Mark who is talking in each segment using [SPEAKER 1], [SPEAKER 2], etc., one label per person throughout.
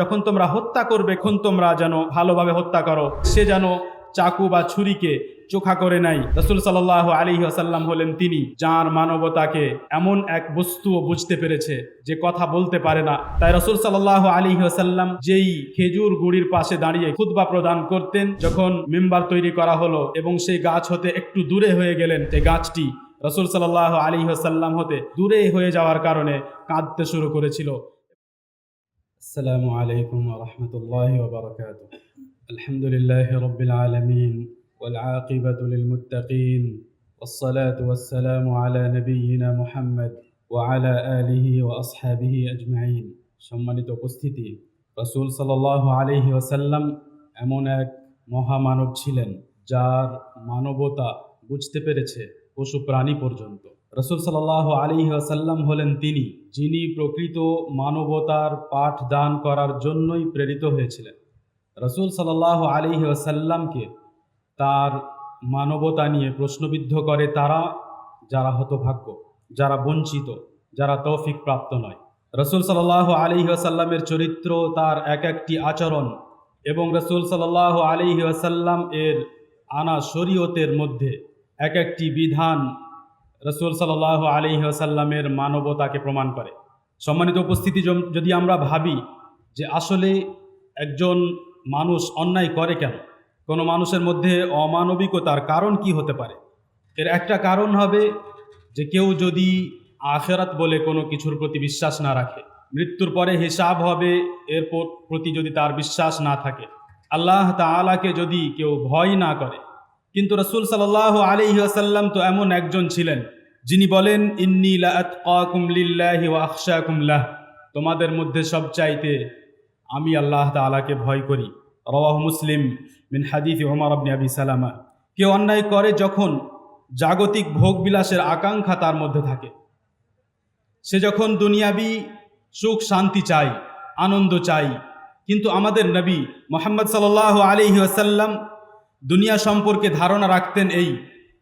[SPEAKER 1] যখন তোমরা হত্যা করবে এখন তোমরা যেন ভালোভাবে হত্যা করো। সে যেন চাকু বা ছুরিকে চোখা করে নাই। রসুল সাল্লাহ আলী আসাল্লাম হলেন তিনি, যার মানবতাকে এমন এক বস্তুও বুঝতে পেরেছে যে কথা বলতে পারে না। তাই রসুল সাল্লাহ আলী আসাল্লাম যেই খেজুর গুড়ির পাশে দাঁড়িয়ে খুতবা প্রদান করতেন, যখন মেম্বার তৈরি করা হলো এবং সেই গাছ হতে একটু দূরে হয়ে গেলেন সেই গাছটি রসুল সাল্লাহ আলী আসাল্লাম হতে দূরে হয়ে যাওয়ার কারণে কাঁদতে শুরু করেছিল। আসসালামু আলাইকুম রহমতুল্লাহ ওবরাকাত আলহামদুলিল্লাহ রবিল আলমিন والعاقبة للمتقين والصلاة والسلام على نبينا محمد وعلى آله وأصحابه أجمعين সম্মানিত উপস্থিতি রসুল সাল্লাহ আলহি ওসাল্লাম এমন এক মহামানব ছিলেন যার মানবতা বুঝতে পেরেছে পশু প্রাণী পর্যন্ত রসুল সাল্লাহ আলী আসাল্লাম হলেন তিনি, যিনি প্রকৃত মানবতার পাঠ দান করার জন্যই প্রেরিত হয়েছিলেন। রসুল সাল্লাহ আলী আসাল্লামকে তার মানবতা নিয়ে প্রশ্নবিদ্ধ করে তারা যারা হতভাগ্য, যারা বঞ্চিত, যারা তৌফিক প্রাপ্ত নয়। রসুল সাল্লাহ আলী আসাল্লামের চরিত্র, তার এক একটি আচরণ এবং রসুল সাল্লাহ আলী আসাল্লাম এর আনা শরীয়তের মধ্যে এক একটি বিধান রসুল সাল্লাহ আলী আসাল্লামের মানবতাকে প্রমাণ করে। সম্মানিত উপস্থিতি যদি আমরা ভাবি যে আসলে একজন মানুষ অন্যায় করে কেন? কোনো মানুষের মধ্যে অমানবিকতার কারণ কি হতে পারে? এর একটা কারণ হবে যে কেউ যদি আখেরাত বলে কোনো কিছুর প্রতি বিশ্বাস না রাখে, মৃত্যুর পরে হিসাব হবে এর প্রতি যদি তার বিশ্বাস না থাকে, আল্লাহ তাআলাকে যদি কেউ ভয় না করে। কিন্তু রসুল সাল্লাহ আলাইহি আসাল্লাম তো এমন একজন ছিলেন যিনি বলেন, ইন্নি লাহ। তোমাদের মধ্যে সব চাইতে আমি আল্লাহ তাআলাকে ভয় করি। রওয়াহ মুসলিম মিন হাদিস ওমর আবনি আবি সালামা। কেউ অন্যায় করে যখন জাগতিক ভোগবিলাসের আকাঙ্ক্ষা তার মধ্যে থাকে। সে যখন দুনিয়াবি সুখ শান্তি চাই আনন্দ চাই কিন্তু আমাদের নবী মোহাম্মদ সাল্লাহ আলিহি আসাল্লাম দুনিয়া সম্পর্কে ধারণা রাখতেন এই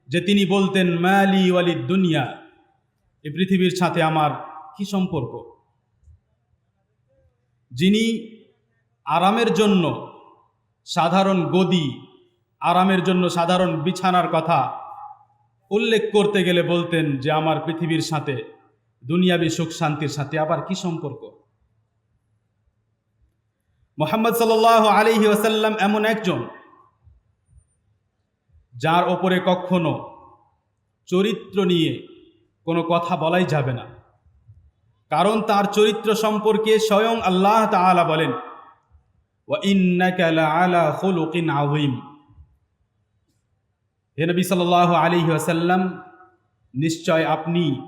[SPEAKER 1] যে তিনি বলতেন, মালি ওয়ালি দুনিয়া। এই পৃথিবীর সাথে আমার কি সম্পর্ক? যিনি আরামের জন্য সাধারণ গদি, আরামের জন্য সাধারণ বিছানার কথা উল্লেখ করতে গেলে বলতেন যে আমার পৃথিবীর সাথে, দুনিয়াবি সুখ শান্তির সাথে আবার কি সম্পর্ক? মোহাম্মদ সাল আলিহি ওসাল্লাম এমন একজন যার ওপরে কখনো চরিত্র নিয়ে কোনো কথা বলাই যাবে না। কারণ তার চরিত্র সম্পর্কে স্বয়ং আল্লাহ তালা বলেন হে নবী সাল আলী আসাল্লাম নিশ্চয় আপনি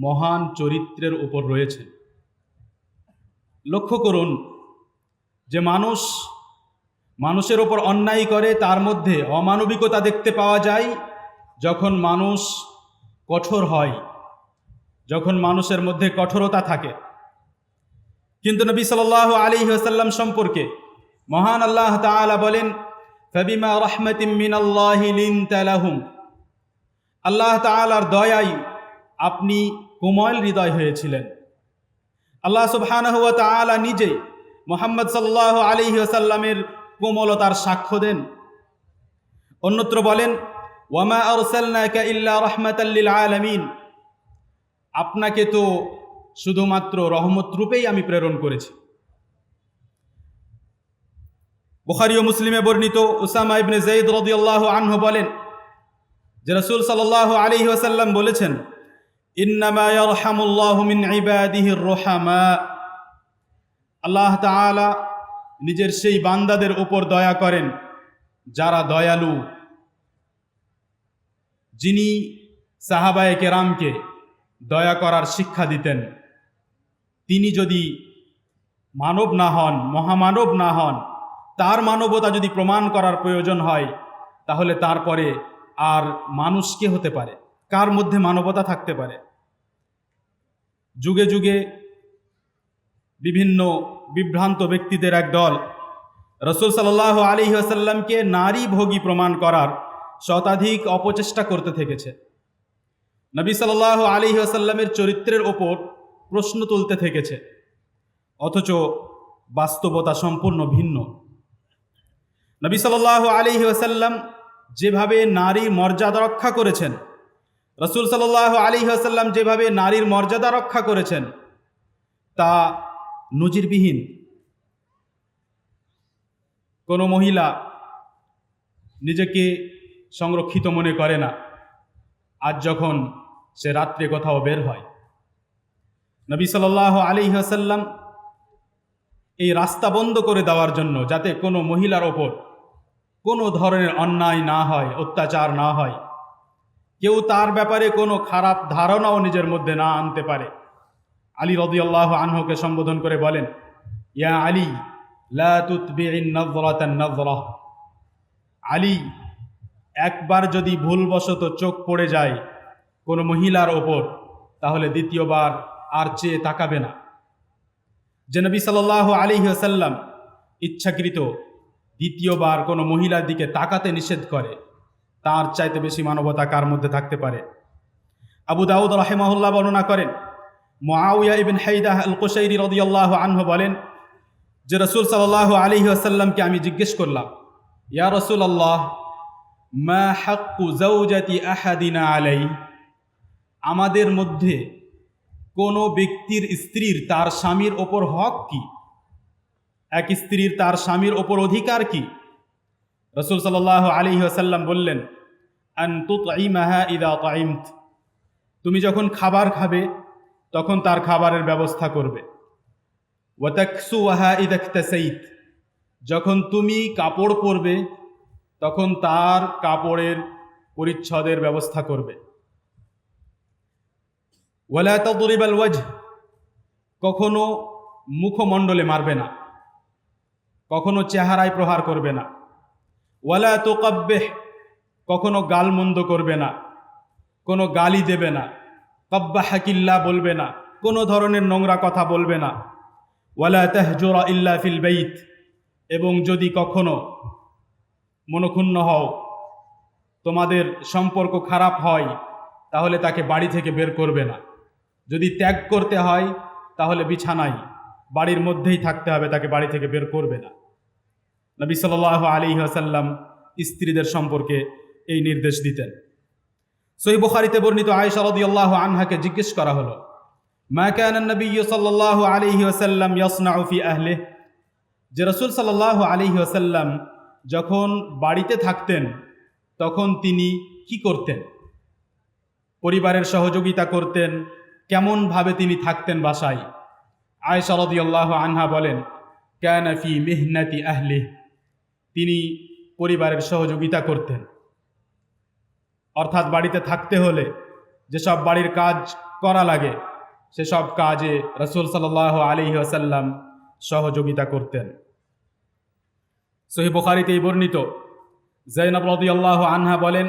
[SPEAKER 1] মহান চরিত্রের উপর রয়েছেন। লক্ষ্য করুন যে মানুষ মানুষের ওপর অন্যায় করে, তার মধ্যে অমানবিকতা দেখতে পাওয়া যায় যখন মানুষ কঠোর হয়, যখন মানুষের মধ্যে কঠোরতা থাকে। কিন্তু নবী সাল্লাল্লাহু আলাইহি ওয়াসাল্লাম সম্পর্কে মহান আল্লাহ তাআলা বলেন, ফাবিমা রাহমাতিম মিনাল্লাহি লিনতা লাহুম। আল্লাহ তাআলার দয়াই আপনি কোমল হৃদয় হয়েছিলেন। আল্লাহ সুবহানাহু তাআলা নিজে মোহাম্মদ সাল্লাহ আলাইহি ওয়াসাল্লামের কোমলতার সাক্ষ্য দেন। অন্যত্র বলেন, ওয়ামা আরসালনাকা ইল্লা রাহমাতাল লিল আলামিন। আপনাকে তো শুধুমাত্র রহমত রূপেই আমি প্রেরণ করেছি। বুখারি ও মুসলিমে বর্ণিত উসামা ইবনে জাইদ রাদিয়াল্লাহু আনহু বলেন, যে রাসূল সাল্লাল্লাহু আলাইহি ওয়াসাল্লাম বলেছেন, ইন্নামা ইয়ারহামুল্লাহু মিন ইবাদিহির রুহামা। আল্লাহ তাআলা নিজের সেই বান্দাদের উপর দয়া করেন, যারা দয়ালু। যিনি সাহাবায়ে কেরামকে দয়া করার শিক্ষা দিতেন। তিনি যদি মানব না হন, মহামানব না হন, তার মানবতা যদি প্রমাণ করার প্রয়োজন হয়, তাহলে তারপরে আর মানুষ কে হতে পারে? কার মধ্যে মানবতা থাকতে পারে? যুগে যুগে বিভিন্ন বিভ্রান্ত ব্যক্তিদের এক দল। রসুল সাল্লাহ আলী আসাল্লামকে নারী ভোগী প্রমাণ করার শতাধিক অপচেষ্টা করতে থেকেছে। নবী সাল্লাহ আলী আসাল্লামের চরিত্রের ওপর প্রশ্ন তুলতে থেকেছে। অথচ বাস্তবতা সম্পূর্ণ ভিন্ন। নবী সাল্লাহ আলী ওসাল্লাম যেভাবে নারীর মর্যাদা রক্ষা করেছেন, রসুল সাল্লাহ আলী ওসাল্লাম যেভাবে নারীর মর্যাদা রক্ষা করেছেন, তা নজিরবিহীন। কোনো মহিলা নিজেকে সংরক্ষিত মনে করে না। আজ যখন সে রাত্রে কোথাও বের হয়। নবী সাল্লাহ আলী হাসাল্লাম এই রাস্তা বন্ধ করে দেওয়ার জন্য যাতে কোনো মহিলার ওপর কোনো ধরনের অন্যায় না হয়, অত্যাচার না হয়, কেউ তার ব্যাপারে কোনো খারাপ ধারণাও নিজের মধ্যে না আনতে পারে। আলী রদিয়াল্লাহ আনহকে সম্বোধন করে বলেন, ইয়া আলী আলী, একবার যদি ভুলবশত চোখ পড়ে যায় কোনো মহিলার ওপর, তাহলে দ্বিতীয়বার আর চেয়ে তাকাবে না। যে নবী সাল্লাহ আলী সাল্লাম ইচ্ছাকৃত দ্বিতীয়বার কোনো মহিলার দিকে তাকাতে নিষেধ করে, তার চাইতে বেশি মানবতা কার মধ্যে থাকতে পারে? আবু দাউদ রাহেমাহুল্লাহ বর্ণনা করেন মোয়াউয়া ইবিন হাইদাহ আল কোসাইরি রদিয়াল্লাহ আনহ বলেন, যে রসুল সাল্লাহ আলী আসাল্লামকে আমি জিজ্ঞেস করলাম, ইয়া রসুল আল্লাহ মা হাক্কু জৌজাতি আহাদিনা আলাই? আমাদের মধ্যে কোনো ব্যক্তির স্ত্রীর তার স্বামীর ওপর হক কি? এক স্ত্রীর তার স্বামীর ওপর অধিকার কি? রসুল সাল্লাহ আলী আসাল্লাম বললেন আন্তুতাইমাহা ইদা তাইমত তুমি যখন খাবার খাবে তখন তার খাবারের ব্যবস্থা করবে। ওয়াতাকসুয়াহা ইদাক্তাসাইত যখন তুমি কাপড় পরবে, তখন তার কাপড়ের পরিচ্ছদের ব্যবস্থা করবে। ওয়ালা তদরিবাল ওয়াজ কখনো মুখমণ্ডলে মারবে না। কখনো চেহারায় প্রহার করবে না। ওয়ালা তোকাব্বেহ। কখনো গালমন্দ করবে না। কোনো গালি দেবে না। কব্বা হাকিল্লা বলবে না, কোনো ধরনের নোংরা কথা বলবে না। ওয়ালা তেহজোরা ইল্লা ফিল বেইত, এবং যদি কখনো মনক্ষুণ্ণ হও, তোমাদের সম্পর্ক খারাপ হয়, তাহলে তাকে বাড়ি থেকে বের করবে না। যদি ত্যাগ করতে হয়, তাহলে বিছানায়, বাড়ির মধ্যেই থাকতে হবে, তাকে বাড়ি থেকে বের করবে না। নবী সাল আলী আসাল্লাম স্ত্রীদের সম্পর্কে এই নির্দেশ দিতেন। সই বুখারিতে বর্ণিত আয়েশা রাদিয়াল্লাহ আনহাকে জিজ্ঞেস করা হলো, মা কান নবী সাল্লাল্লাহু আলাইহি ওয়াসাল্লাম ইয়াসনাউ ফি আহলিহি? যে রাসূল সাল্লাল্লাহু আলাইহি ওয়াসাল্লাম যখন বাড়িতে থাকতেন, তখন তিনি কি করতেন? পরিবারের সহযোগিতা করতেন, কেমনভাবে তিনি থাকতেন বাসায়? আয়েশা রাদিয়াল্লাহু আনহা বলেন, কানা ফি মিহনাতি আহলি তিনি পরিবারের সহযোগিতা করতেন। অর্থাৎ বাড়িতে থাকতে হলে যেসব বাড়ির কাজ করা লাগে, সেসব কাজে রসুল সাল্লাহ আলী আসাল্লাম সহযোগিতা করতেন। সহি বুখারিতেই বর্ণিত জৈনব রদিয়াল্লাহ আনহা বলেন,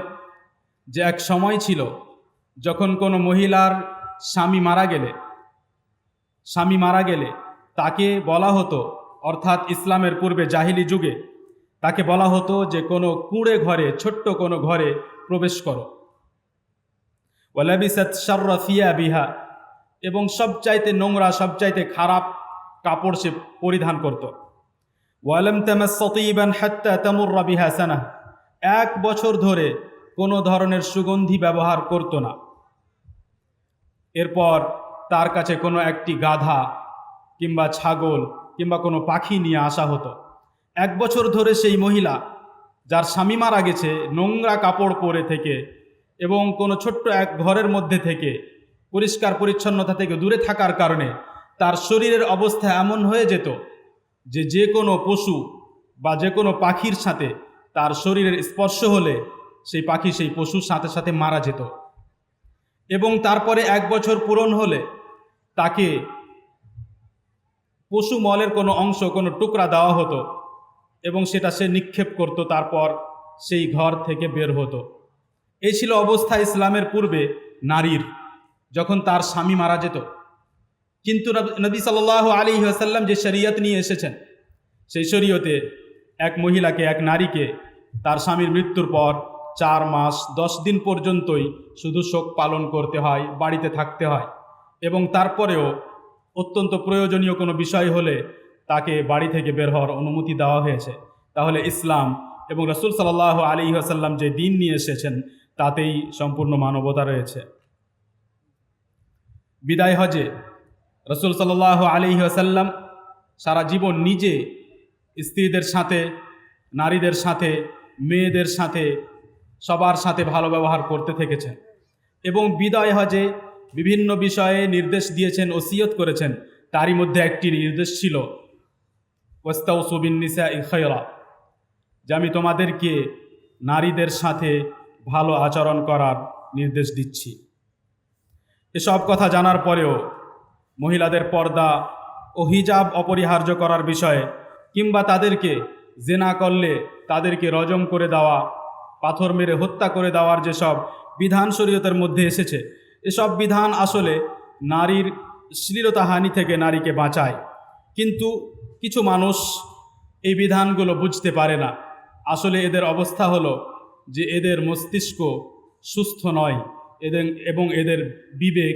[SPEAKER 1] যে এক সময় ছিল যখন কোনো মহিলার স্বামী মারা গেলে, স্বামী মারা গেলে তাকে বলা হতো, অর্থাৎ ইসলামের পূর্বে জাহিলি যুগে, তাকে বলা হতো যে কোনো কুঁড়ে ঘরে, ছোট্ট কোনো ঘরে প্রবেশ করো। ওয়ালাবিসাত শাররাফিয়া বিহা এবং সবচাইতে নোংরা, সবচাইতে খারাপ কাপড় সে পরিধান করত। ওয়ালাম তামাস সতীবান হাত্তা তামুর্রা বিহা সানা এক বছর ধরে কোনো ধরনের সুগন্ধি ব্যবহার করত না। এরপর তার কাছে কোনো একটি গাধা কিংবা ছাগল কিংবা কোনো পাখি নিয়ে আসা হতো। এক বছর ধরে সেই মহিলা যার স্বামী মারা গেছে, নোংরা কাপড় পরে থেকে এবং কোনো ছোট্ট এক ঘরের মধ্যে থেকে, পরিষ্কার পরিচ্ছন্নতা থেকে দূরে থাকার কারণে তার শরীরের অবস্থা এমন হয়ে যেত যে যে কোনো পশু বা যে কোনো পাখির সাথে তার শরীরের স্পর্শ হলে সেই পাখি সেই পশুর সাথে সাথে মারা যেত। এবং তারপরে এক বছর পূরণ হলে তাকে পশু মলের কোনো অংশ, কোনো টুকরা দেওয়া হতো। এবং সেটা সে নিক্ষেপ করত, তারপর সেই ঘর থেকে বের হতো। এই ছিল অবস্থা ইসলামের পূর্বে নারীর, যখন তার স্বামী মারা যেত। কিন্তু নবী সাল আলী আসাল্লাম যে শরীয়ত নিয়ে এসেছেন, সেই শরীয়তে এক মহিলাকে, এক নারীকে তার স্বামীর মৃত্যুর পর চার মাস, দশ দিন পর্যন্তই শুধু শোক পালন করতে হয়, বাড়িতে থাকতে হয়। এবং তারপরেও অত্যন্ত প্রয়োজনীয় কোনো বিষয় হলে তাকে বাড়ি থেকে বের হওয়ার অনুমতি দেওয়া হয়েছে। তাহলে ইসলাম এবং রসুল সাল্লাহ আলী আসাল্লাম যে দিন নিয়ে এসেছেন, তাতেই সম্পূর্ণ মানবতা রয়েছে। বিদায় হজে রসুল সাল্লাহ আলী আসাল্লাম সারা জীবন নিজে স্ত্রীদের সাথে, নারীদের সাথে, মেয়েদের সাথে, সবার সাথে ভালো ব্যবহার করতে থেকেছেন এবং বিদায় হজে বিভিন্ন বিষয়ে নির্দেশ দিয়েছেন, ওসিয়ত করেছেন। তারই মধ্যে একটি নির্দেশ ছিল ওস্তাউ সুবিন নিসা ইখয়রা যে আমি তোমাদেরকে নারীদের সাথে ভালো আচরণ করার নির্দেশ দিচ্ছি। এসব কথা জানার পরেও মহিলাদের পর্দা ও হিজাব অপরিহার্য করার বিষয়ে কিংবা তাদেরকে জেনা করলে তাদেরকে রজম করে দেওয়া, পাথর মেরে হত্যা করে দেওয়ার যেসব বিধান শরীয়তের মধ্যে এসেছে, এসব বিধান আসলে নারীর শ্লীলতাহানি থেকে নারীকে বাঁচায়। কিন্তু কিছু মানুষ এই বিধানগুলো বুঝতে পারে না। আসলে এদের অবস্থা হলো যে এদের মস্তিষ্ক সুস্থ নয় এদের এবং এদের বিবেক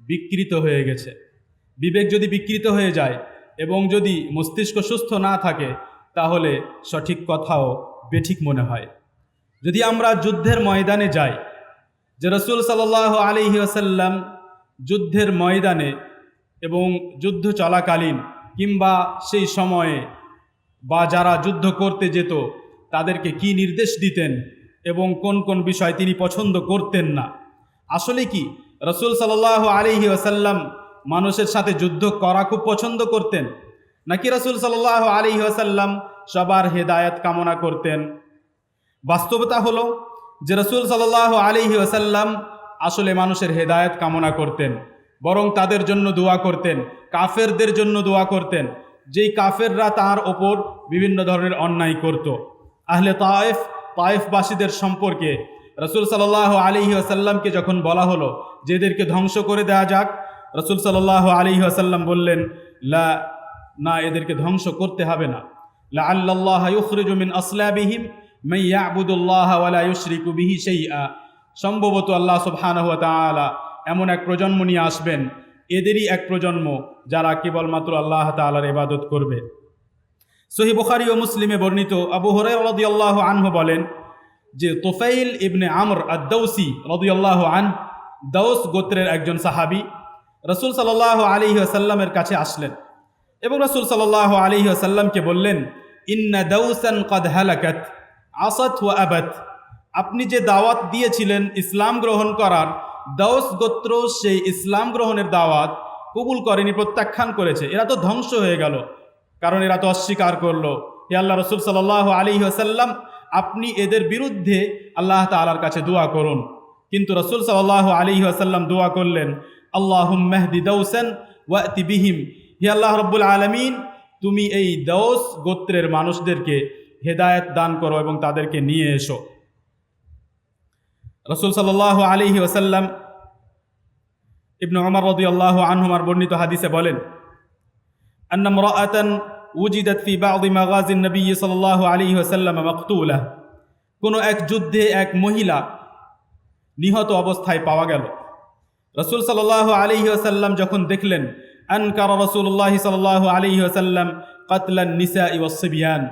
[SPEAKER 1] বিকৃত হয়ে গেছে। বিবেক যদি বিকৃত হয়ে যায় এবং যদি মস্তিষ্ক সুস্থ না থাকে, তাহলে সঠিক কথাও বেঠিক মনে হয়। যদি আমরা যুদ্ধের ময়দানে যাই, যে রসুল সাল্লাহ আলিহি আসাল্লাম যুদ্ধের ময়দানে এবং যুদ্ধ চলাকালীন কিংবা সেই সময়ে বা যারা যুদ্ধ করতে যেত, তাদেরকে কি নির্দেশ দিতেন এবং কোন কোন বিষয় তিনি পছন্দ করতেন না? আসলে কি, রসুল সাল্লাহ আলিহি আসাল্লাম মানুষের সাথে যুদ্ধ করা খুব পছন্দ করতেন? নাকি রসুল সাল্লাহ আলিহি আসাল্লাম সবার হেদায়ত কামনা করতেন? বাস্তবতা হলো যে রসুল সাল্লাহ আলিহি আসাল্লাম আসলে মানুষের হেদায়ত কামনা করতেন। বরং তাদের জন্য দোয়া করতেন, কাফেরদের জন্য দোয়া করতেন। যেই কাফেররা তার ওপর বিভিন্ন ধরনের অন্যায় করত। আহলে তায়েফ, তায়েফবাসীদের সম্পর্কে রসুল সাল্লাহ আলিহি আসাল্লামকে যখন বলা হলো যে এদেরকে ধ্বংস করে দেওয়া যাক, রসুল সাল্লাহ আলিহি আসাল্লাম বললেন, লা, না, এদেরকে ধ্বংস করতে হবে না। লা আল্লাহ ইউখরিজু মিন আসলাবিহিম মাই ইয়াবুদুল্লাহ ওয়ালা বিহি শাইআ। সম্ভবত আল্লাহ সুবহানাহু ওয়া এমন এক প্রজন্ম নিয়ে আসবেন। এদেরই এক প্রজন্ম যারা কেবলমাত্র আল্লাহ তাআলার ইবাদত করবে। সহি বুখারী ও মুসলিমে বর্ণিত আবু হুরায়রা রাদিয়াল্লাহু আনহু বলেন যে, তোফাইল ইবনে আমর আদ-দাউসি রাদিয়াল্লাহু আন দৌস গোত্রের একজন সাহাবী রসুল সাল্লাহ আলিহি আসাল্লামের কাছে আসলেন এবং রসুল সাল্লাহ আলিহি আসাল্লামকে বললেন, ইন্না দাউসান কদ হালাকাত, আসাত ওয়া আবাত। আপনি যে দাওয়াত দিয়েছিলেন ইসলাম গ্রহণ করার দাউস গোত্র সেই ইসলাম গ্রহণের দাওয়াত কবুল করেনি, প্রত্যাখ্যান করেছে। এরা তো ধ্বংস হয়ে গেল, কারণ এরা তো অস্বীকার করল। হে আল্লাহ রসুল সাল্লাহ আলী আসাল্লাম আপনি এদের বিরুদ্ধে আল্লাহ তালার কাছে দোয়া করুন। কিন্তু রসুল সাল্লাহ আলী আসাল্লাম দোয়া করলেন আল্লাহ মেহদি দৌসেন ওয়াতি বিহিম। হে আল্লাহ রব্বুল আলমিন, তুমি এই দৌস গোত্রের মানুষদেরকে হেদায়ত দান করো এবং তাদেরকে নিয়ে এসো। রসুল সাল্লাহ আলিহি ওসাল্লাম ইবনু অমর রদি আল্লাহ আনহুমার বর্ণিত হাদিসে বলেন আন্নাম রাআতান উজিদাত ফি বাদি মাগাজিন নবী সাল্লাল্লাহু আলাইহি ওয়াসাল্লাম মাকতুলা। কোনো এক যুদ্ধে এক মহিলা নিহত অবস্থায় পাওয়া গেল। রসুল সাল্লাল্লাহু আলাইহি ওয়াসাল্লাম যখন দেখলেন, আনকার রসুল্লাহ সাল্লাল্লাহু আলাইহি ওয়াসাল্লাম কাতলান নিসা ইওয়াস সিবিয়ান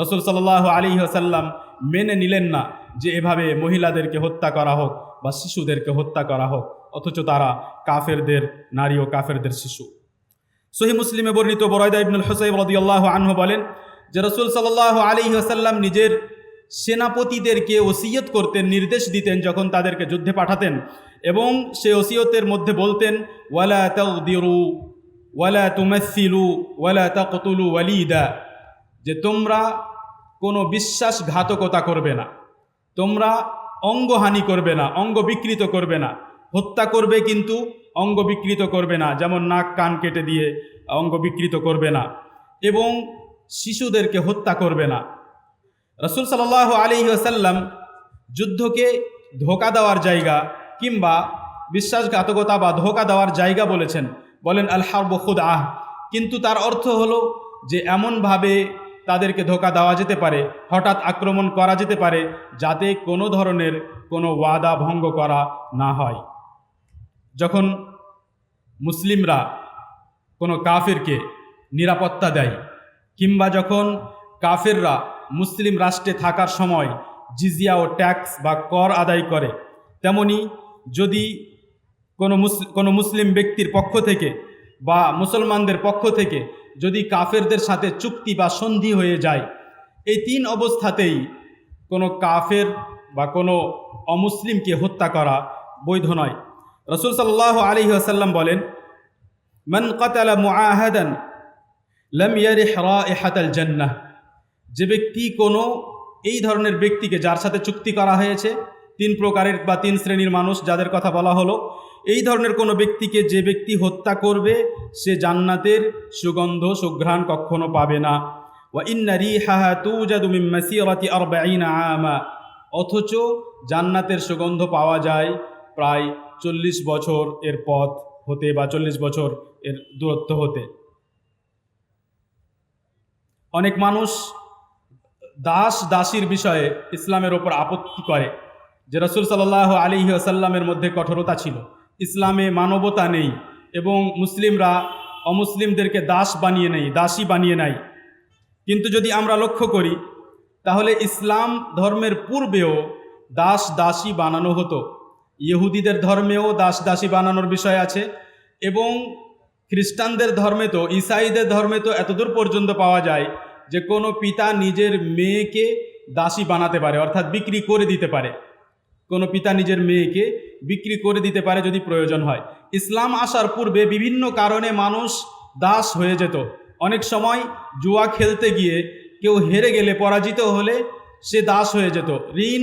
[SPEAKER 1] রসুল সাল্লাহ আলী আসাল্লাম মেনে নিলেন না যে এভাবে মহিলাদেরকে হত্যা করা হোক বা শিশুদেরকে হত্যা করা হোক, অথচ তারা কাফেরদের নারী ও কাফেরদের শিশু। সহি মুসলিমে বর্ণিত বরয়দা ইবনুল হুসাইব রদিয়াল্লাহ আনহু বলেন যে রসুল সাল্লাহ আলী আসাল্লাম নিজের সেনাপতিদেরকে ওসিয়ত করতেন, নির্দেশ দিতেন যখন তাদেরকে যুদ্ধে পাঠাতেন এবং সে ওসিয়তের মধ্যে বলতেন, ওয়ালা তাউদিরু ওয়ালা তুমাসিলু ওয়ালা তাকতুলু ওয়ালিদা। যে তোমরা কোনো বিশ্বাসঘাতকতা করবে না। তোমরা অঙ্গহানি করবে না অঙ্গ বিকৃত করবে না। হত্যা করবে কিন্তু অঙ্গ বিকৃত করবে না, যেমন নাক কান কেটে দিয়ে অঙ্গ বিকৃত করবে না এবং শিশুদেরকে হত্যা করবে না। রসুল সাল্লাহ আলী আসাল্লাম যুদ্ধকে ধোকা দেওয়ার জায়গা কিংবা বিশ্বাসঘাতকতা বা ধোকা দেওয়ার জায়গা বলেছেন। বলেন আল হারব খুদ আহ কিন্তু তার অর্থ হলো যে, এমনভাবে তাদেরকে ধোকা দেওয়া যেতে পারে, হঠাৎ আক্রমণ করা যেতে পারে, যাতে কোনো ধরনের কোনো ওয়াদা ভঙ্গ করা না হয়। যখন মুসলিমরা কোনো কাফেরকে নিরাপত্তা দেয়, কিংবা যখন কাফেররা মুসলিম রাষ্ট্রে থাকার সময় জিজিয়া ও ট্যাক্স বা কর আদায় করে, তেমনি যদি কোনো মুসলিম কোনো মুসলিম ব্যক্তির পক্ষ থেকে বা মুসলমানদের পক্ষ থেকে যদি কাফেরদের সাথে চুক্তি বা সন্ধি হয়ে যায়, এই তিন অবস্থাতেই কোনো কাফের বা কোনো অমুসলিমকে হত্যা করা বৈধ নয়। রসুল সাল্লাহ আলী আসাল্লাম বলেন, মান কাতালা মুআহাদান লাম ইয়ারিহ রাইহাতাল জান্নাহ। যে ব্যক্তি কোনো এই ধরনের ব্যক্তিকে যার সাথে চুক্তি করা হয়েছে, তিন প্রকারের বা তিন শ্রেণির মানুষ যাদের কথা বলা হলো এই ধরনের কোনো ব্যক্তিকে যে ব্যক্তি হত্যা করবে, সে জান্নাতের সুগন্ধ, সুঘ্রাণ কখনো পাবে না। অথচ জান্নাতের সুগন্ধ পাওয়া যায় প্রায় চল্লিশ বছর এর পথ হতে বা চল্লিশ বছর এর দূরত্ব হতে। অনেক মানুষ দাস দাসীর বিষয়ে ইসলামের ওপর আপত্তি করে, যে রসুল সাল্লাহ আলী আসাল্লামের মধ্যে কঠোরতা ছিল। ইসলামে মানবতা নেই এবং মুসলিমরা অমুসলিমদেরকে দাস বানিয়ে নেই, দাসী বানিয়ে নেয় কিন্তু যদি আমরা লক্ষ্য করি, তাহলে ইসলাম ধর্মের পূর্বেও দাস দাসী বানানো হতো। ইহুদিদের ধর্মেও দাস দাসী বানানোর বিষয় আছে এবং খ্রিস্টানদের ধর্মে তো, ইসাইদের ধর্মে তো এতদূর পর্যন্ত পাওয়া যায় যে কোনো পিতা নিজের মেয়েকে দাসী বানাতে পারে, অর্থাৎ বিক্রি করে দিতে পারে। কোনো পিতা নিজের মেয়েকে বিক্রি করে দিতে পারে যদি প্রয়োজন হয়। ইসলাম আসার পূর্বে বিভিন্ন কারণে মানুষ দাস হয়ে যেত। অনেক সময় জুয়া খেলতে গিয়ে কেউ হেরে গেলে, পরাজিত হলে সে দাস হয়ে যেত। ঋণ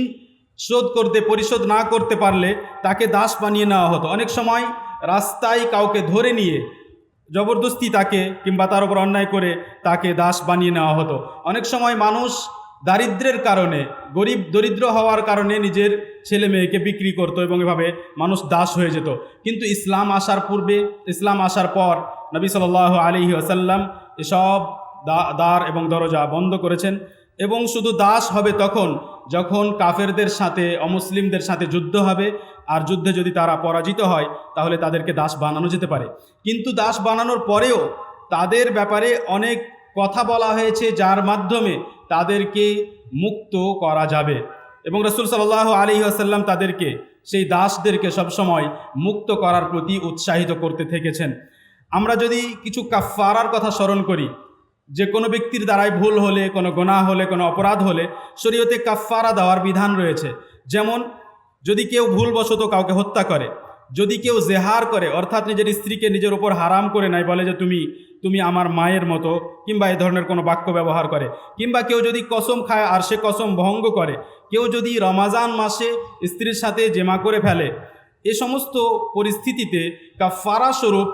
[SPEAKER 1] শোধ করতে, পরিশোধ না করতে পারলে তাকে দাস বানিয়ে নেওয়া হতো। অনেক সময় রাস্তায় কাউকে ধরে নিয়ে জবরদস্তি তাকে কিংবা তার উপর অন্যায় করে তাকে দাস বানিয়ে নেওয়া হতো। অনেক সময় মানুষ দারিদ্রের কারণে, গরিব দরিদ্র হওয়ার কারণে নিজের ছেলে মেয়েকে বিক্রি করতো এবং এভাবে মানুষ দাস হয়ে যেত। কিন্তু ইসলাম আসার পূর্বে, ইসলাম আসার পর নবী সাল আলী আসাল্লাম এসব দ্বার এবং দরজা বন্ধ করেছেন এবং শুধু দাস হবে তখন, যখন কাফেরদের সাথে, অমুসলিমদের সাথে যুদ্ধ হবে। আর যুদ্ধে যদি তারা পরাজিত হয়, তাহলে তাদেরকে দাস বানানো যেতে পারে। কিন্তু দাস বানানোর পরেও তাদের ব্যাপারে অনেক কথা বলা হয়েছে যার মাধ্যমে তাদেরকে মুক্ত করা যাবে। এবং রসুল সাল্লাহ আলী আসাল্লাম তাদেরকে, সেই দাসদেরকে সবসময় মুক্ত করার প্রতি উৎসাহিত করতে থেকেছেন। আমরা যদি কিছু কাফারার কথা স্মরণ করি, যে কোনো ব্যক্তির দ্বারাই ভুল হলে, কোনো গোনা হলে, কোনো অপরাধ হলে শরীয়তে কাফারা দেওয়ার বিধান রয়েছে। যেমন, যদি কেউ ভুলবশত কাউকে হত্যা করে যদি কেউ জেহার করে, অর্থাৎ নিজের স্ত্রীকে নিজের উপর হারাম করে নেয়, বলে যে তুমি তুমি আমার মায়ের মতো, কিংবা এ ধরনের কোনো বাক্য ব্যবহার করে, কিংবা কেউ যদি কসম খায় আর সে কসম ভঙ্গ করে, কেউ যদি রমাজান মাসে স্ত্রীর সাথে জেমা করে ফেলে, এ সমস্ত পরিস্থিতিতে কাফারা স্বরূপ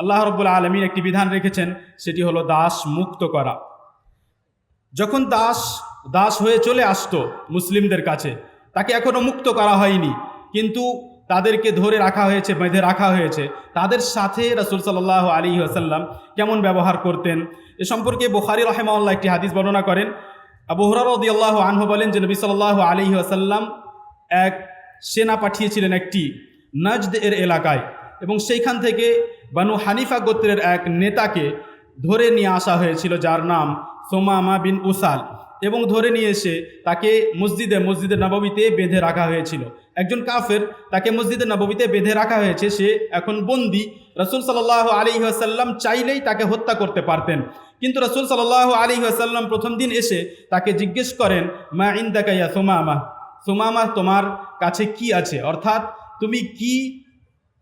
[SPEAKER 1] আল্লাহ রব্বুল আলমীর একটি বিধান রেখেছেন, সেটি হলো দাস মুক্ত করা। যখন দাস দাস হয়ে চলে আসতো মুসলিমদের কাছে, তাকে এখনও মুক্ত করা হয়নি, কিন্তু তাদেরকে ধরে রাখা হয়েছে, বেঁধে রাখা হয়েছে। তাদের সাথে রসুল সাল্লাহ আলী আসাল্লাম কেমন ব্যবহার করতেন? এ সম্পর্কে বুখারি রহেমাল্লাহ একটি হাদিস বর্ণনা করেন। আবু হরারদি আল্লাহ আনহু বলেন যে নবী সাল্লাহ আলী আসাল্লাম এক সেনা পাঠিয়েছিলেন একটি নজদ এর এলাকায় এবং সেইখান থেকে বানু হানিফা গোত্রের এক নেতাকে ধরে নিয়ে আসা হয়েছিল যার নাম সোমামা বিন উসাল এবং ধরে নিয়ে এসে তাকে মসজিদে মসজিদের নবমীতে বেঁধে রাখা হয়েছিল। একজন কাফের তাকে মসজিদের নবমীতে বেঁধে রাখা হয়েছে, সে এখন বন্দি। রসুল সাল্লাহ আলী আসাল্লাম চাইলেই তাকে হত্যা করতে পারতেন। কিন্তু রসুল সাল্লাহ আলী আসাল্লাম প্রথম দিন এসে তাকে জিজ্ঞেস করেন, মা ইন্দাকাইয়া সোমামা? সোমামা, তোমার কাছে কি আছে? অর্থাৎ তুমি কি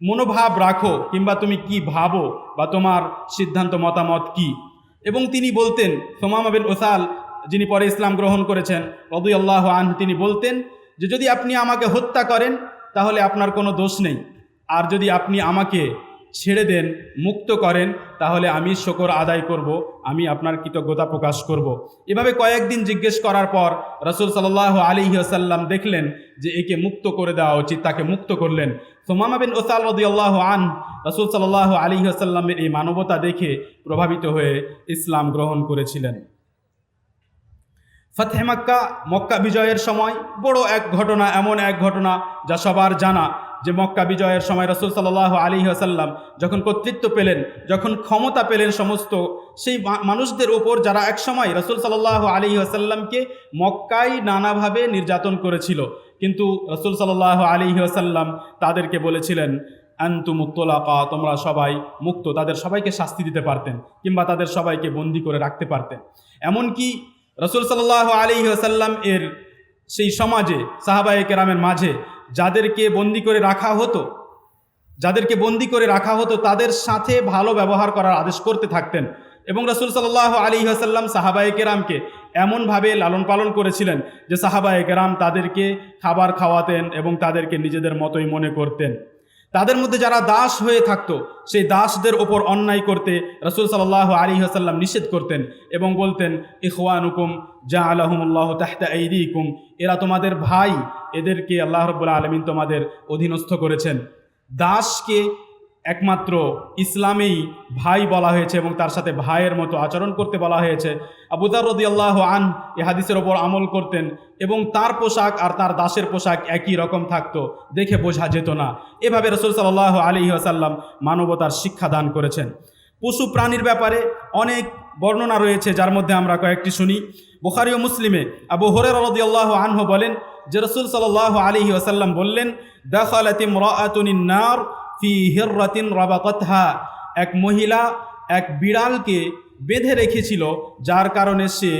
[SPEAKER 1] মনোভাব রাখো কিংবা তুমি কি ভাবো বা তোমার সিদ্ধান্ত, মতামত কি? এবং তিনি বলতেন, সোমামা বিন ওসাল যিনি পরে ইসলাম গ্রহণ করেছেন রদুই আল্লাহ আন তিনি বলতেন যে যদি আপনি আমাকে হত্যা করেন, তাহলে আপনার কোনো দোষ নেই। আর যদি আপনি আমাকে ছেড়ে দেন, মুক্ত করেন, তাহলে আমি শকর আদায় করব, আমি আপনার কৃতজ্ঞতা প্রকাশ করব। এভাবে কয়েকদিন জিজ্ঞেস করার পর রসুল সাল্লাহ আলী আসাল্লাম দেখলেন যে একে মুক্ত করে দেওয়া উচিত, তাকে মুক্ত করলেন। সোমামা বিন ওসাল রদিয়াল্লাহ আন রসুল সাল্লাহ আলী আসাল্লামের এই মানবতা দেখে প্রভাবিত হয়ে ইসলাম গ্রহণ করেছিলেন। ফতেহ মক্কা মক্কা বিজয়ের সময়। বড় এক ঘটনা, এমন এক ঘটনা যা সবার জানা যে মক্কা বিজয়ের সময় রসুল সাল্লাহ আলী আসাল্লাম যখন কর্তৃত্ব পেলেন, যখন ক্ষমতা পেলেন সমস্ত, সেই মানুষদের ওপর যারা একসময় রসুল সাল্লাহ আলী আসাল্লামকে মক্কায় নানাভাবে নির্যাতন করেছিল, কিন্তু রসুল সাল্লাহ আলী আসাল্লাম তাদেরকে বলেছিলেন আন্তু মুক্তলাকা তোমরা সবাই মুক্ত, তাদের সবাইকে শাস্তি দিতে পারতেন, কিংবা তাদের সবাইকে বন্দি করে রাখতে পারতেন। এমনকি রসুল সাল্লাহ আলী আসাল্লাম এর সেই সমাজে, সাহাবায়ে কেরামের মাঝে, যাদেরকে বন্দি করে রাখা হতো, যাদেরকে বন্দি করে রাখা হতো, তাদের সাথে ভালো ব্যবহার করার আদেশ করতে থাকতেন। এবং রসুল সাল্লাহ আলী আসাল্লাম সাহাবায়ে কেরামকে এমনভাবে লালন পালন করেছিলেন যে সাহাবায়ে কেরাম তাদেরকে খাবার খাওয়াতেন এবং তাদেরকে নিজেদের মতোই মনে করতেন। তাদের মধ্যে যারা দাস হয়ে থাকতো, সেই দাসদের ওপর অন্যায় করতে রসুল সাল্লাহ আলী হাসাল্লাম নিষেধ করতেন এবং বলতেন, ইখওয়ানুকুম জা আলহমুল্লাহ তাহতা ঈদিকুম এরা তোমাদের ভাই, এদেরকে আল্লাহ রবুল্লা আলমিন তোমাদের অধীনস্থ করেছেন। দাসকে একমাত্র ইসলামেই ভাই বলা হয়েছে এবং তার সাথে ভাইয়ের মতো আচরণ করতে বলা হয়েছে। আবুদার রদি আল্লাহ আন এ হাদিসের ওপর আমল করতেন এবং তার পোশাক আর তার দাসের পোশাক একই রকম থাকতো, দেখে বোঝা যেত না। এভাবে রসুল সাল্লাহ আলী আসাল্লাম মানবতার শিক্ষা দান করেছেন। পশু প্রাণীর ব্যাপারে অনেক বর্ণনা রয়েছে, যার মধ্যে আমরা কয়েকটি শুনি। বুখারি ও মুসলিমে আবু হরের রদি আল্লাহ আনহ বলেন যে রসুল সাল্লাহ আলী আসাল্লাম বললেন দেখালাতিম রাতুনিন নার ফি হিররাতিন রাবাকতহা। এক মহিলা এক বিড়ালকে বেঁধে রেখেছিল, যার কারণে সে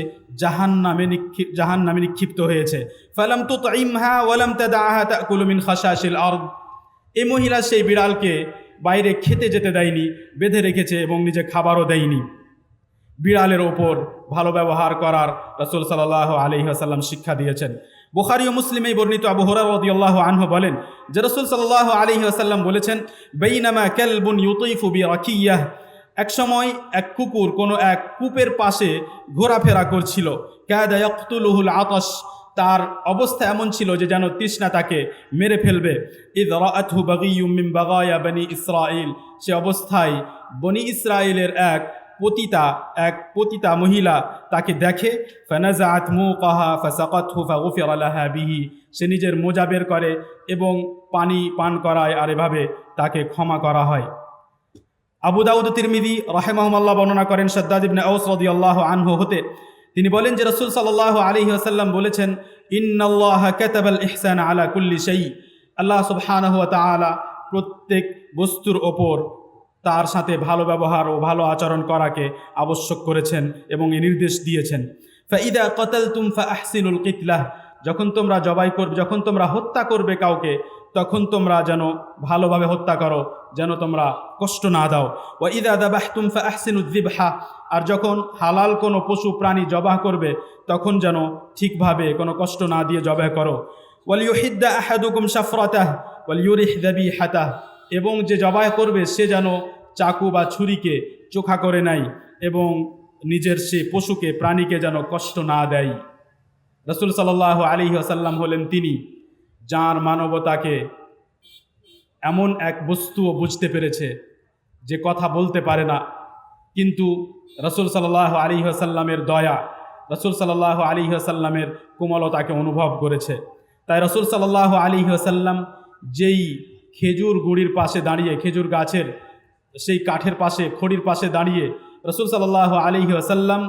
[SPEAKER 1] জাহান নামে নিক্ষিপ জাহান নামে নিক্ষিপ্ত হয়েছে। ফালাম তো ইমহা ওয়ালাম তাদাহা তাকুলু মিন খাসাশিল আরদ। এই মহিলা সেই বিড়ালকে বাইরে খেতে যেতে দেয়নি, বেঁধে রেখেছে এবং নিজে খাবারও দেয়নি। বিড়ালের ওপর ভালো ব্যবহার করার রসুল সাল্লাহ আলহি আসাল্লাম শিক্ষা দিয়েছেন। বুখারি ও মুসলিমে বর্ণিত আবু হরার রদিয়াল্লাহ আনহু বলেন যে রসুল সাল্লাহ আলহি আসাল্লাম বলেছেন, বেইনামা কেলবুন ইউতইফু বি রাকিয়াহ এক সময় এক কুকুর কোনো এক কূপের পাশে ঘোরাফেরা করছিল। কায়দা ইয়াকতুলুহুল আতশ। তার অবস্থা এমন ছিল যে যেন তৃষ্ণা তাকে মেরে ফেলবে। রাআতহু বাগিয়ুম মিন বাগায়া বনি ইসরাইল সে অবস্থায় বনি ইসরায়েলের এক পতিতা, এক পতিতা মহিলা তাকে দেখে, ফানাজাআত মুকাহা ফাসাকাতহু ফাগুফিরা লাহা বিহি। সে নিজের মোজা বের করে এবং পানি পান করায় আর এভাবে তাকে ক্ষমা করা হয়। আবু দাউদ তিরমিদি রাহেমাহুমাল্লাহ বর্ণনা করেন সদ্দাদ ইবনে আউস রাদিয়াল্লাহু আনহু হতে। তিনি বলেন যে রসুল সাল্লাল্লাহু আলাইহি ওয়াসাল্লাম বলেছেন, ইন্নাল্লাহ কাতাবাল ইহসান আলা কুল্লি শাই আল্লাহ সুবহানাহু তাআলা প্রত্যেক বস্তুর ওপর তার সাথে ভালো ব্যবহার ও ভালো আচরণ করাকে আবশ্যক করেছেন এবং এ নির্দেশ দিয়েছেন। ফাইদা কতালতুম ফা আহসিনুল কিতলাহ যখন তোমরা জবাই করবে যখন তোমরা হত্যা করবে কাউকে, তখন তোমরা যেন ভালোভাবে হত্যা করো, যেন তোমরা কষ্ট না দাও। ও ইদা দাবাহতুম ফা আহসিনুদ্দিবহা আর যখন হালাল কোনো পশু প্রাণী জবাহ করবে, তখন যেন ঠিকভাবে কোনো কষ্ট না দিয়ে জবাহ করো। ওয়ালিউহিদ্দা আহাদুকুম সাফরাতাহ ওয়ালিউরিহ দাবিহাতাহ। এবং যে জবাই করবে সে যেন চাকু বা ছুরিকে চোখা করে নেয় এবং নিজের সে পশুকে, প্রাণীকে যেন কষ্ট না দেয়। রসুল সাল্লাহ আলী আসাল্লাম হলেন তিনি, যার মানবতাকে এমন এক বস্তুও বুঝতে পেরেছে যে কথা বলতে পারে না। কিন্তু রসুল সাল্লাহ আলী আসাল্লামের দয়া, রসুল সাল্লাহ আলী আসাল্লামের কোমলতাকে অনুভব করেছে। তাই রসুল সাল্লাহ আলী আসাল্লাম যেই খেজুর গুড়ির পাশে দাঁড়িয়ে, খেজুর গাছের সেই কাঠের পাশে, খড়ির পাশে দাঁড়িয়ে রসুল সাল্লাহ আলী আসাল্লাম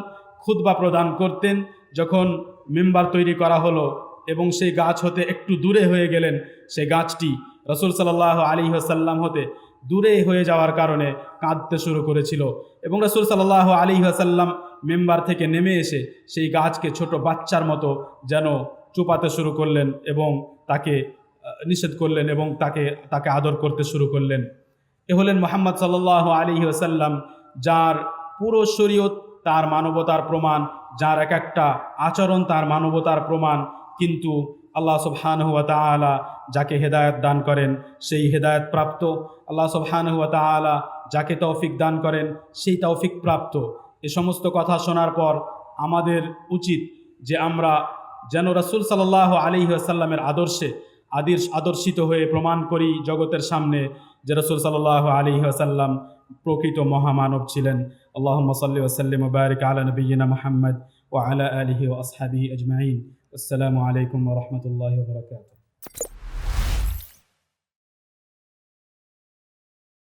[SPEAKER 1] খুতবা প্রদান করতেন যখন মেম্বার তৈরি করা হলো এবং সেই গাছ হতে একটু দূরে হয়ে গেলেন। সেই গাছটি রসুল সাল্লাহ আলী আসাল্লাম হতে দূরে হয়ে যাওয়ার কারণে কাঁদতে শুরু করেছিল এবং রসুল সাল্লাহ আলী আসাল্লাম মেম্বার থেকে নেমে এসে সেই গাছকে ছোট বাচ্চার মতো যেন চুপাতে শুরু করলেন এবং তাকে নিষেধ করলেন এবং তাকে তাকে আদর করতে শুরু করলেন। এ হলেন মোহাম্মদ সাল্লাহ আলী আসাল্লাম যার পুরো শরীয়ত তার মানবতার প্রমাণ, যার এক একটা আচরণ তার মানবতার প্রমাণ, কিন্তু আল্লাহ সুবহানহু ওয়া তাআলা যাকে হেদায়ত দান করেন, সেই হেদায়ত প্রাপ্ত। আল্লাহ সুবহানহু ওয়া তাআলা যাকে তৌফিক দান করেন, সেই তৌফিক প্রাপ্ত। এ সমস্ত কথা শোনার পর আমাদের উচিত যে আমরা যেন রাসূল সাল্লাল্লাহু আলী ওয়াসাল্লামের আদর্শে আদির আদর্শিত হয়ে প্রমাণ করি জগতের সামনে যে রসুল সাল্লাহ আলী আসাল্লাম প্রকৃত মহামানব ছিলেন। আল্লাহ সাল্লি ওসাল্লিম বারিক আলা নবীনা মোহাম্মদ ও আলা আলহি ও আসহাবি আজমাইন। আসসালামু আলাইকুম রহমতুল্লাহ বরকাত